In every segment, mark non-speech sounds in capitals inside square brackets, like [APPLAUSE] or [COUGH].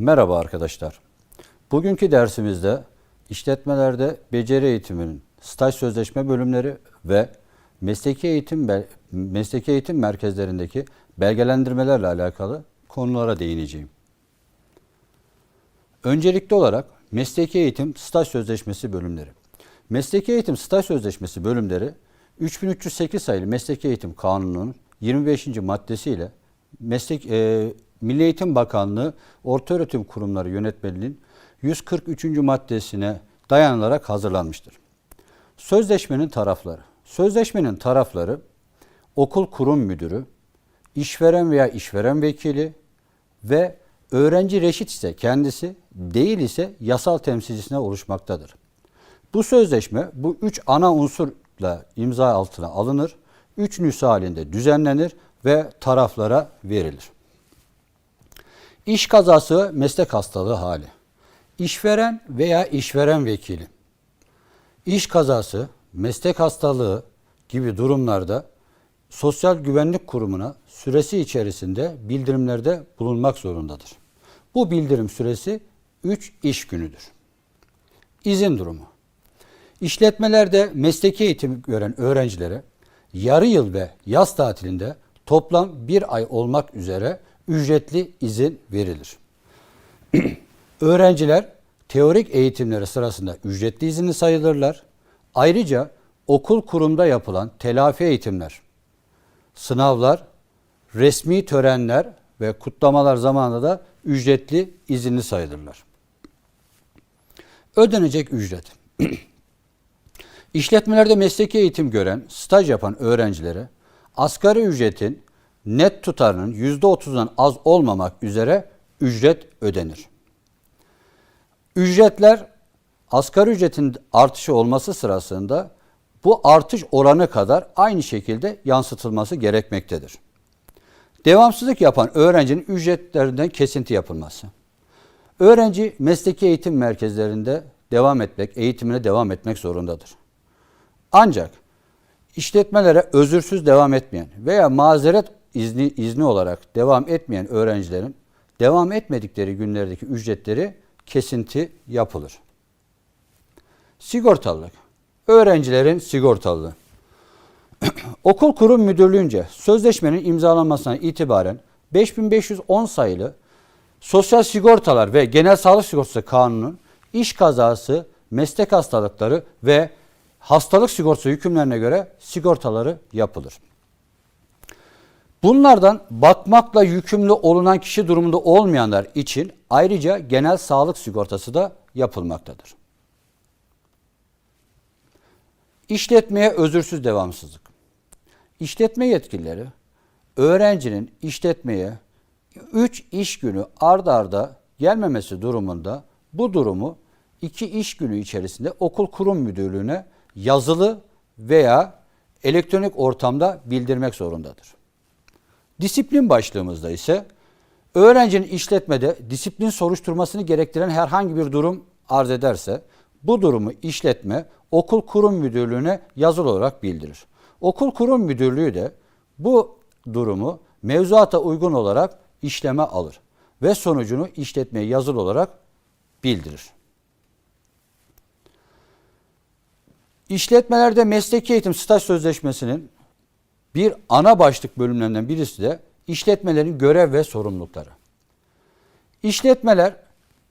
Merhaba arkadaşlar. Bugünkü dersimizde işletmelerde beceri eğitiminin staj sözleşme bölümleri ve mesleki eğitim mesleki eğitim merkezlerindeki belgelendirmelerle alakalı konulara değineceğim. Öncelikli olarak mesleki eğitim staj sözleşmesi bölümleri. Mesleki eğitim staj sözleşmesi bölümleri 3308 sayılı Mesleki Eğitim Kanunu'nun 25. maddesiyle Meslek e, Milli Eğitim Bakanlığı Ortaöğretim Kurumları Yönetmeliğinin 143. maddesine dayanılarak hazırlanmıştır. Sözleşmenin tarafları. Sözleşmenin tarafları okul kurum müdürü, işveren veya işveren vekili ve öğrenci reşit ise kendisi, değil ise yasal temsilcisine oluşmaktadır. Bu sözleşme bu üç ana unsurla imza altına alınır, üç nüsha halinde düzenlenir ve taraflara verilir. İş kazası meslek hastalığı hali. İşveren veya işveren vekili. İş kazası, meslek hastalığı gibi durumlarda Sosyal Güvenlik Kurumu'na süresi içerisinde bildirimlerde bulunmak zorundadır. Bu bildirim süresi 3 iş günüdür. İzin durumu. İşletmelerde mesleki eğitim gören öğrencilere yarı yıl ve yaz tatilinde toplam bir ay olmak üzere ücretli izin verilir. [CLEARS THROAT] Öğrenciler teorik eğitimleri sırasında ücretli izinli sayılırlar. Ayrıca okul kurumda yapılan telafi eğitimler, sınavlar, resmi törenler ve kutlamalar zamanında da ücretli izinli sayılırlar. Ödenecek ücret. [CLEARS THROAT] İşletmelerde mesleki eğitim gören, staj yapan öğrencilere asgari ücretin net tutarının %30'dan az olmamak üzere ücret ödenir. Ücretler asgari ücretin artışı olması sırasında bu artış oranı kadar aynı şekilde yansıtılması gerekmektedir. Devamsızlık yapan öğrencinin ücretlerinden kesinti yapılması. Öğrenci mesleki eğitim merkezlerinde devam etmek, eğitimine devam etmek zorundadır. Ancak işletmelere özürsüz devam etmeyen veya mazeret izni, izni olarak devam etmeyen öğrencilerin devam etmedikleri günlerdeki ücretleri kesinti yapılır. Sigortalılık. Öğrencilerin sigortalılığı. [CLEARS THROAT] Okul kurum müdürlüğünce sözleşmenin imzalanmasına itibaren 5510 sayılı Sosyal Sigortalar ve Genel Sağlık Sigortası Kanunu'nun iş kazası, meslek hastalıkları ve hastalık sigortası hükümlerine göre sigortaları yapılır. Bunlardan bakmakla yükümlü olunan kişi durumunda olmayanlar için ayrıca genel sağlık sigortası da yapılmaktadır. İşletmeye özürsüz devamsızlık. İşletme yetkilileri öğrencinin işletmeye 3 iş günü ard arda gelmemesi durumunda bu durumu 2 iş günü içerisinde okul kurum müdürlüğüne yazılı veya elektronik ortamda bildirmek zorundadır. Disiplin başlığımızda ise öğrencinin işletmede disiplin soruşturmasını gerektiren herhangi bir durum arz ederse bu durumu işletme okul kurum müdürlüğüne yazılı olarak bildirir. Okul kurum müdürlüğü de bu durumu mevzuata uygun olarak işleme alır ve sonucunu işletmeye yazılı olarak bildirir. İşletmelerde mesleki eğitim staj sözleşmesinin bir ana başlık bölümlerinden birisi de işletmelerin görev ve sorumlulukları. İşletmeler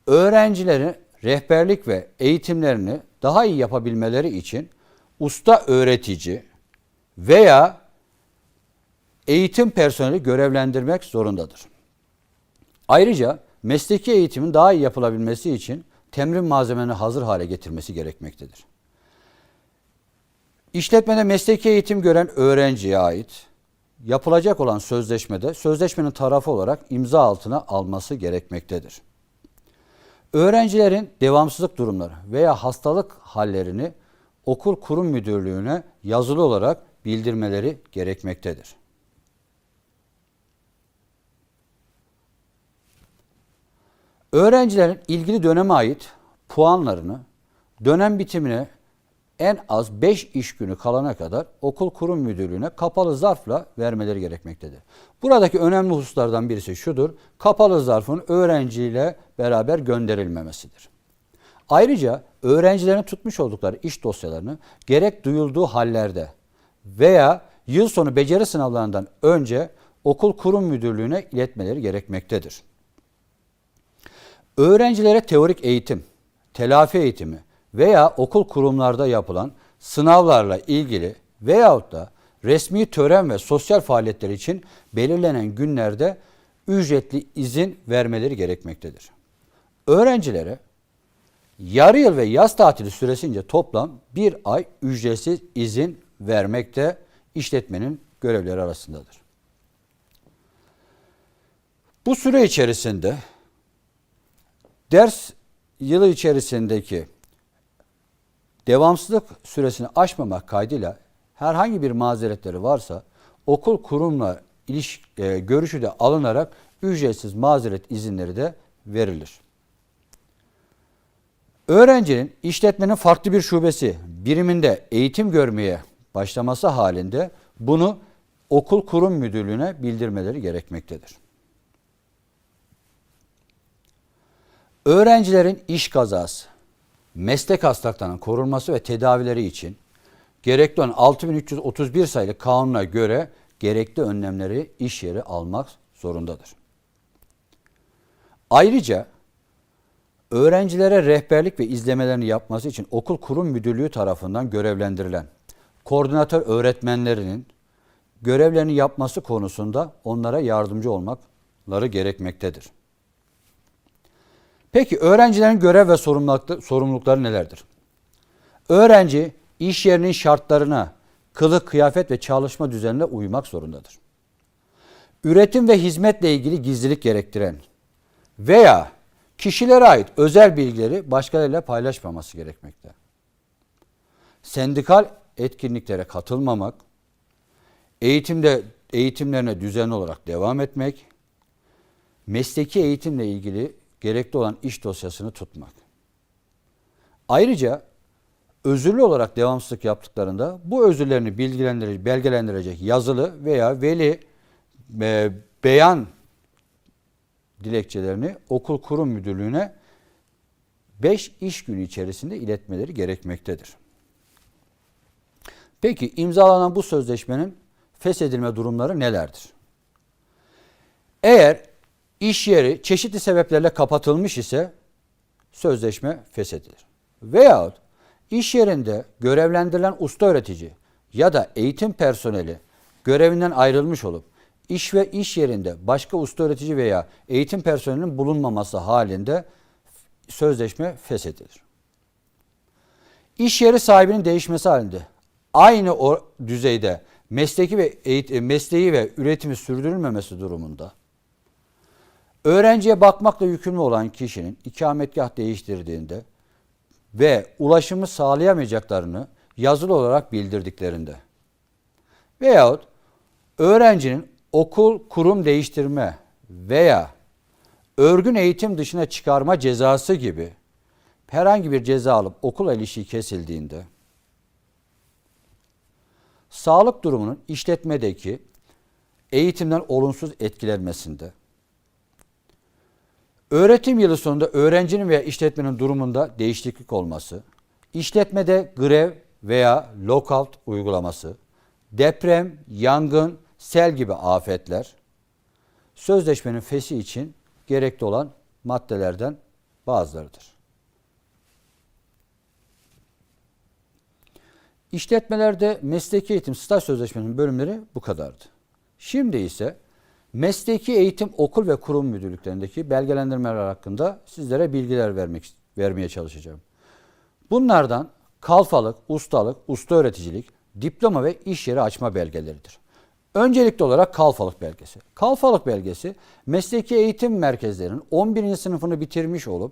öğrencilerin rehberlik ve eğitimlerini daha iyi yapabilmeleri için usta öğretici veya eğitim personeli görevlendirmek zorundadır. Ayrıca mesleki eğitimin daha iyi yapılabilmesi için temrin malzemelerini hazır hale getirmesi gerekmektedir. İşletmede mesleki eğitim gören öğrenciye ait yapılacak olan sözleşmede sözleşmenin tarafı olarak imza altına alması gerekmektedir. Öğrencilerin devamsızlık durumları veya hastalık hallerini okul kurum müdürlüğüne yazılı olarak bildirmeleri gerekmektedir. Öğrencilerin ilgili döneme ait puanlarını dönem bitimine en az 5 iş günü kalana kadar okul kurum müdürlüğüne kapalı zarfla vermeleri gerekmektedir. Buradaki önemli hususlardan birisi şudur. Kapalı zarfın öğrenciyle beraber gönderilmemesidir. Ayrıca öğrencilerin tutmuş oldukları iş dosyalarını gerek duyulduğu hallerde veya yıl sonu beceri sınavlarından önce okul kurum müdürlüğüne iletmeleri gerekmektedir. Öğrencilere teorik eğitim, telafi eğitimi veya okul kurumlarda yapılan sınavlarla ilgili veyahut da resmi tören ve sosyal faaliyetler için belirlenen günlerde ücretli izin vermeleri gerekmektedir. Öğrencilere yarı yıl ve yaz tatili süresince toplam bir ay ücretsiz izin vermekte işletmenin görevleri arasındadır. Bu süre içerisinde ders yılı içerisindeki devamsızlık süresini aşmamak kaydıyla herhangi bir mazeretleri varsa okul kurumla iliş, e, görüşü de alınarak ücretsiz mazeret izinleri de verilir. Öğrencinin işletmenin farklı bir şubesi biriminde eğitim görmeye başlaması halinde bunu okul kurum müdürlüğüne bildirmeleri gerekmektedir. Öğrencilerin iş kazası, meslek hastalıklarının korunması ve tedavileri için gerekli olan 6331 sayılı kanuna göre gerekli önlemleri iş yeri almak zorundadır. Ayrıca öğrencilere rehberlik ve izlemelerini yapması için okul kurum müdürlüğü tarafından görevlendirilen koordinatör öğretmenlerinin görevlerini yapması konusunda onlara yardımcı olmakları gerekmektedir. Peki öğrencilerin görev ve sorumlulukları, nelerdir? Öğrenci iş yerinin şartlarına, kılık, kıyafet ve çalışma düzenine uymak zorundadır. Üretim ve hizmetle ilgili gizlilik gerektiren veya kişilere ait özel bilgileri başkalarıyla paylaşmaması gerekmekte. Sendikal etkinliklere katılmamak, eğitimde eğitimlerine düzenli olarak devam etmek, mesleki eğitimle ilgili gerekli olan iş dosyasını tutmak. Ayrıca özürlü olarak devamsızlık yaptıklarında bu özürlerini bilgilendirecek, belgelendirecek yazılı veya veli e, beyan dilekçelerini okul kurum müdürlüğüne 5 iş günü içerisinde iletmeleri gerekmektedir. Peki imzalanan bu sözleşmenin feshedilme durumları nelerdir? Eğer iş yeri çeşitli sebeplerle kapatılmış ise sözleşme feshedilir. Veyahut iş yerinde görevlendirilen usta öğretici ya da eğitim personeli görevinden ayrılmış olup iş ve iş yerinde başka usta öğretici veya eğitim personelinin bulunmaması halinde sözleşme feshedilir. İş yeri sahibinin değişmesi halinde aynı o düzeyde mesleki ve eğitim, mesleği ve üretimi sürdürülmemesi durumunda öğrenciye bakmakla yükümlü olan kişinin ikametgah değiştirdiğinde ve ulaşımı sağlayamayacaklarını yazılı olarak bildirdiklerinde veyahut öğrencinin okul kurum değiştirme veya örgün eğitim dışına çıkarma cezası gibi herhangi bir ceza alıp okul ilişiği kesildiğinde sağlık durumunun işletmedeki eğitimden olumsuz etkilenmesinde öğretim yılı sonunda öğrencinin veya işletmenin durumunda değişiklik olması, işletmede grev veya lockout uygulaması, deprem, yangın, sel gibi afetler sözleşmenin feshi için gerekli olan maddelerden bazılarıdır. İşletmelerde mesleki eğitim staj sözleşmenin bölümleri bu kadardı. Şimdi ise mesleki eğitim okul ve kurum müdürlüklerindeki belgelendirmeler hakkında sizlere bilgiler vermek vermeye çalışacağım. Bunlardan kalfalık, ustalık, usta öğreticilik, diploma ve iş yeri açma belgeleridir. Öncelikli olarak kalfalık belgesi. Kalfalık belgesi mesleki eğitim merkezlerinin 11. sınıfını bitirmiş olup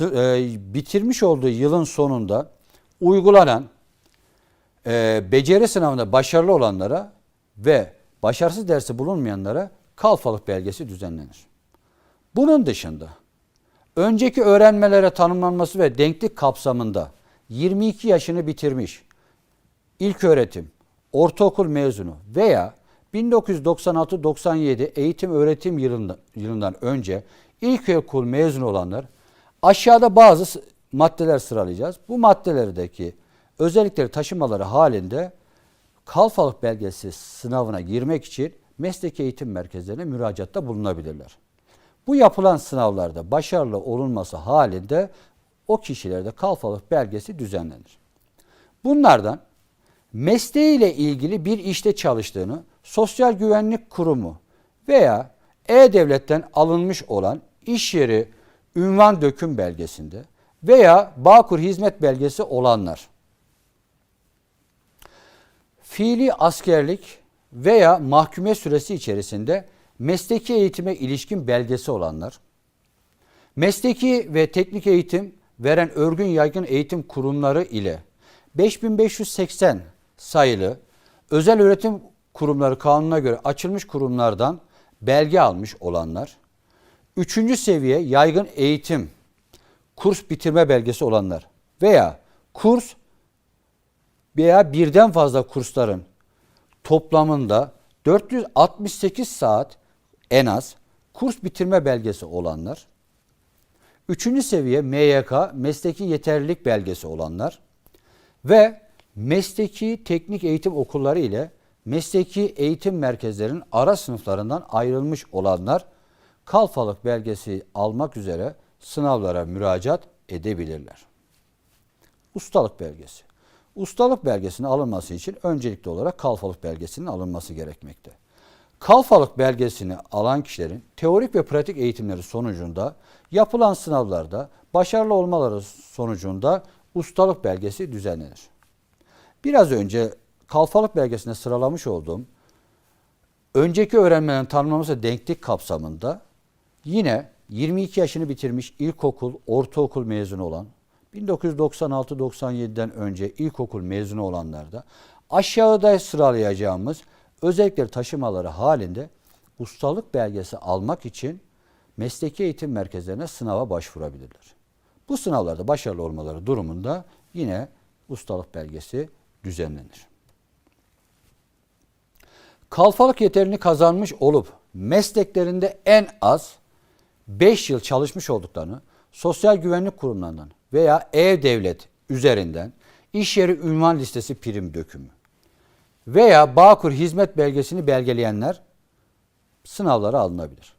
e, bitirmiş olduğu yılın sonunda uygulanan e, beceri sınavında başarılı olanlara ve başarısız dersi bulunmayanlara kalfalık belgesi düzenlenir. Bunun dışında önceki öğrenmelere tanımlanması ve denklik kapsamında 22 yaşını bitirmiş, ilk öğretim, ortaokul mezunu veya 1996-97 eğitim öğretim yılında, yılından önce ilkokul mezunu olanlar aşağıda bazı maddeler sıralayacağız. Bu maddelerdeki özellikleri taşımaları halinde kalfalık belgesi sınavına girmek için mesleki eğitim merkezlerine müracaatta bulunabilirler. Bu yapılan sınavlarda başarılı olunması halinde o kişilerde kalfalık belgesi düzenlenir. Bunlardan mesleğiyle ilgili bir işte çalıştığını Sosyal Güvenlik Kurumu veya E-Devlet'ten alınmış olan iş yeri ünvan döküm belgesinde veya Bağkur hizmet belgesi olanlar fiili askerlik veya mahkume süresi içerisinde mesleki eğitime ilişkin belgesi olanlar, mesleki ve teknik eğitim veren örgün yaygın eğitim kurumları ile 5580 sayılı özel öğretim kurumları kanununa göre açılmış kurumlardan belge almış olanlar, üçüncü seviye yaygın eğitim kurs bitirme belgesi olanlar veya kurs veya birden fazla kursların toplamında 468 saat en az kurs bitirme belgesi olanlar, üçüncü seviye MYK mesleki yeterlilik belgesi olanlar ve mesleki teknik eğitim okulları ile mesleki eğitim merkezlerinin ara sınıflarından ayrılmış olanlar kalfalık belgesi almak üzere sınavlara müracaat edebilirler. Ustalık belgesi. Ustalık belgesinin alınması için öncelikli olarak kalfalık belgesinin alınması gerekmekte. Kalfalık belgesini alan kişilerin teorik ve pratik eğitimleri sonucunda yapılan sınavlarda başarılı olmaları sonucunda ustalık belgesi düzenlenir. Biraz önce kalfalık belgesinde sıralamış olduğum önceki öğrenmelerin tanımlaması denklik kapsamında yine 22 yaşını bitirmiş ilkokul, ortaokul mezunu olan 1996-97'den önce ilkokul mezunu olanlarda aşağıda sıralayacağımız özellikleri taşımaları halinde ustalık belgesi almak için mesleki eğitim merkezlerine sınava başvurabilirler. Bu sınavlarda başarılı olmaları durumunda yine ustalık belgesi düzenlenir. Kalfalık yeterini kazanmış olup mesleklerinde en az 5 yıl çalışmış olduklarını sosyal güvenlik kurumlarından veya e-devlet üzerinden iş yeri ünvan listesi prim dökümü veya Bağkur hizmet belgesini belgeleyenler sınavlara alınabilir.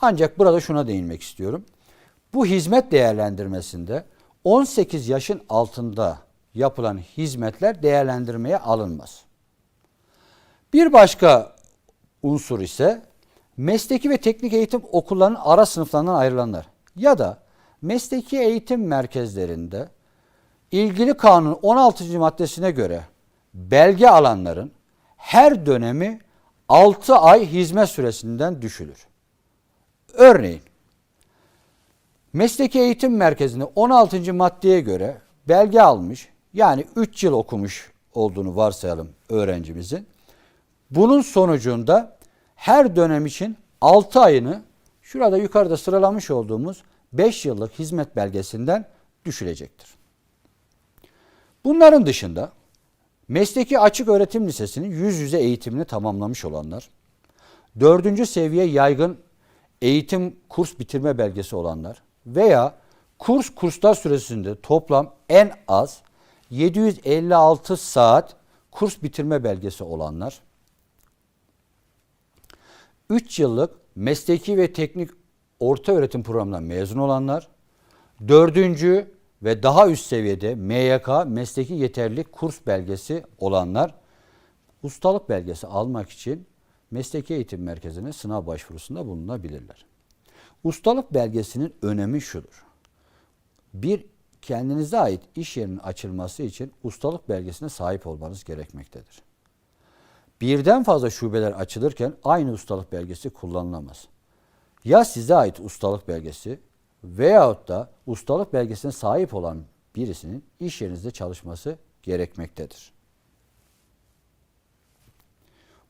Ancak burada şuna değinmek istiyorum. Bu hizmet değerlendirmesinde 18 yaşın altında yapılan hizmetler değerlendirmeye alınmaz. Bir başka unsur ise mesleki ve teknik eğitim okullarının ara sınıflarından ayrılanlar ya da mesleki eğitim merkezlerinde ilgili kanun 16. maddesine göre belge alanların her dönemi 6 ay hizmet süresinden düşülür. Örneğin mesleki eğitim merkezinde 16. maddeye göre belge almış yani 3 yıl okumuş olduğunu varsayalım öğrencimizin. Bunun sonucunda her dönem için 6 ayını şurada yukarıda sıralamış olduğumuz 5 yıllık hizmet belgesinden düşülecektir. Bunların dışında mesleki açık öğretim lisesinin yüz yüze eğitimini tamamlamış olanlar, 4. seviye yaygın eğitim kurs bitirme belgesi olanlar veya kurs kurslar süresinde toplam en az 756 saat kurs bitirme belgesi olanlar, 3 yıllık mesleki ve teknik orta öğretim programından mezun olanlar, 4. ve daha üst seviyede MYK mesleki yeterlilik kurs belgesi olanlar ustalık belgesi almak için mesleki eğitim merkezine sınav başvurusunda bulunabilirler. Ustalık belgesinin önemi şudur. Bir kendinize ait iş yerinin açılması için ustalık belgesine sahip olmanız gerekmektedir. Birden fazla şubeler açılırken aynı ustalık belgesi kullanılamaz. Ya size ait ustalık belgesi veyahut da ustalık belgesine sahip olan birisinin iş yerinizde çalışması gerekmektedir.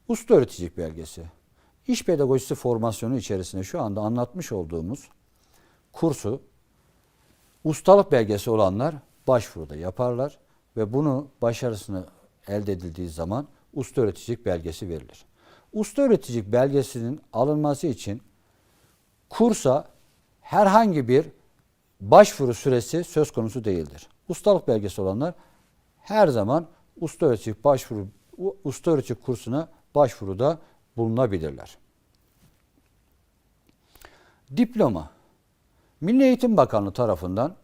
Usta öğreticilik belgesi. İş pedagojisi formasyonu içerisinde şu anda anlatmış olduğumuz kursu ustalık belgesi olanlar başvuruda yaparlar ve bunu başarısını elde edildiği zaman usta öğreticilik belgesi verilir. Usta öğreticilik belgesinin alınması için kursa herhangi bir başvuru süresi söz konusu değildir. Ustalık belgesi olanlar her zaman usta öğreticilik başvuru usta öğreticilik kursuna başvuruda bulunabilirler. Diploma Milli Eğitim Bakanlığı tarafından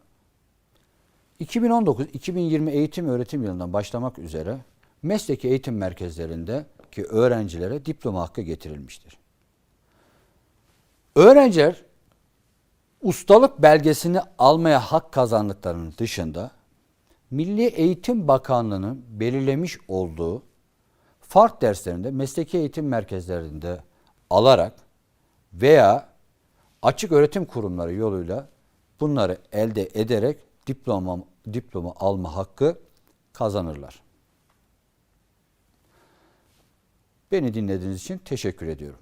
2019-2020 eğitim öğretim yılından başlamak üzere mesleki eğitim merkezlerindeki öğrencilere diploma hakkı getirilmiştir. Öğrenciler ustalık belgesini almaya hak kazandıklarının dışında Milli Eğitim Bakanlığı'nın belirlemiş olduğu fark derslerinde mesleki eğitim merkezlerinde alarak veya açık öğretim kurumları yoluyla bunları elde ederek diploma diploma alma hakkı kazanırlar. Beni dinlediğiniz için teşekkür ediyorum.